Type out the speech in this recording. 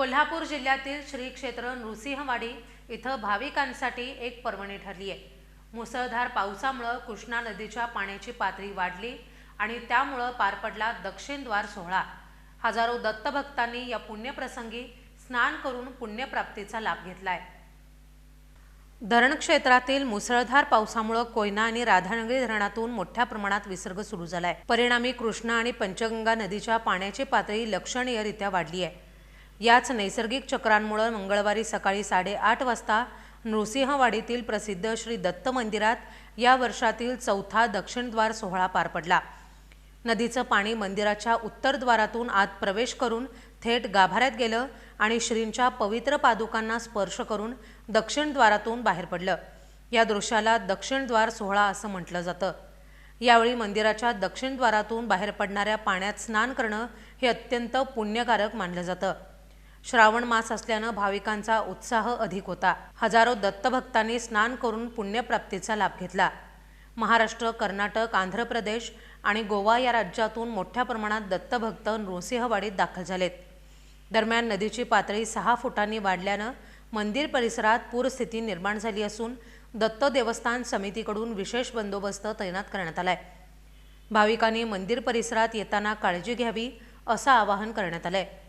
कोल्हापूर जिल्ह्यातील श्री क्षेत्र नृसिंहवाडी इथं भाविकांसाठी एक पर्वणी ठरली आहे. मुसळधार पावसामुळं कृष्णा नदीच्या पाण्याची पातळी वाढली आणि त्यामुळं पार पडला दक्षिणद्वार सोहळा. हजारो दत्तभक्तांनी या पुण्यप्रसंगी स्नान करून पुण्यप्राप्तीचा लाभ घेतलाय. धरण क्षेत्रातील मुसळधार पावसामुळे कोयना आणि राधानगरी धरणातून मोठ्या प्रमाणात विसर्ग सुरू झालाय. परिणामी कृष्णा आणि पंचगंगा नदीच्या पाण्याची पातळी लक्षणीयरित्या वाढली आहे. याच नैसर्गिक चक्रांमुळे मंगळवारी सकाळी साडेआठ वाजता नृसिंहवाडीतील प्रसिद्ध श्री दत्त मंदिरात या वर्षातील चौथा दक्षिणद्वार सोहळा पार पडला. नदीचं पाणी मंदिराच्या उत्तरद्वारातून आत प्रवेश करून थेट गाभाऱ्यात गेलं आणि श्रींच्या पवित्र पादुकांना स्पर्श करून दक्षिणद्वारातून बाहेर पडलं. या दृश्याला दक्षिणद्वार सोहळा असं म्हटलं जातं. यावेळी मंदिराच्या दक्षिणद्वारातून बाहेर पडणाऱ्या पाण्यात स्नान करणं हे अत्यंत पुण्यकारक मानलं जातं. श्रावण मास असल्यानं भाविकांचा उत्साह अधिक होता. हजारो दत्तभक्तांनी स्नान करून पुण्यप्राप्तीचा लाभ घेतला. महाराष्ट्र कर्नाटक आंध्र प्रदेश आणि गोवा या राज्यातून मोठ्या प्रमाणात दत्तभक्त नृसिंहवाडीत दाखल झालेत. दरम्यान नदीची पातळी सहा फुटांनी वाढल्यानं मंदिर परिसरात पूरस्थिती निर्माण झाली असून दत्त देवस्थान समितीकडून विशेष बंदोबस्त तैनात करण्यात आलाय. भाविकांनी मंदिर परिसरात येताना काळजी घ्यावी असं आवाहन करण्यात आलंय.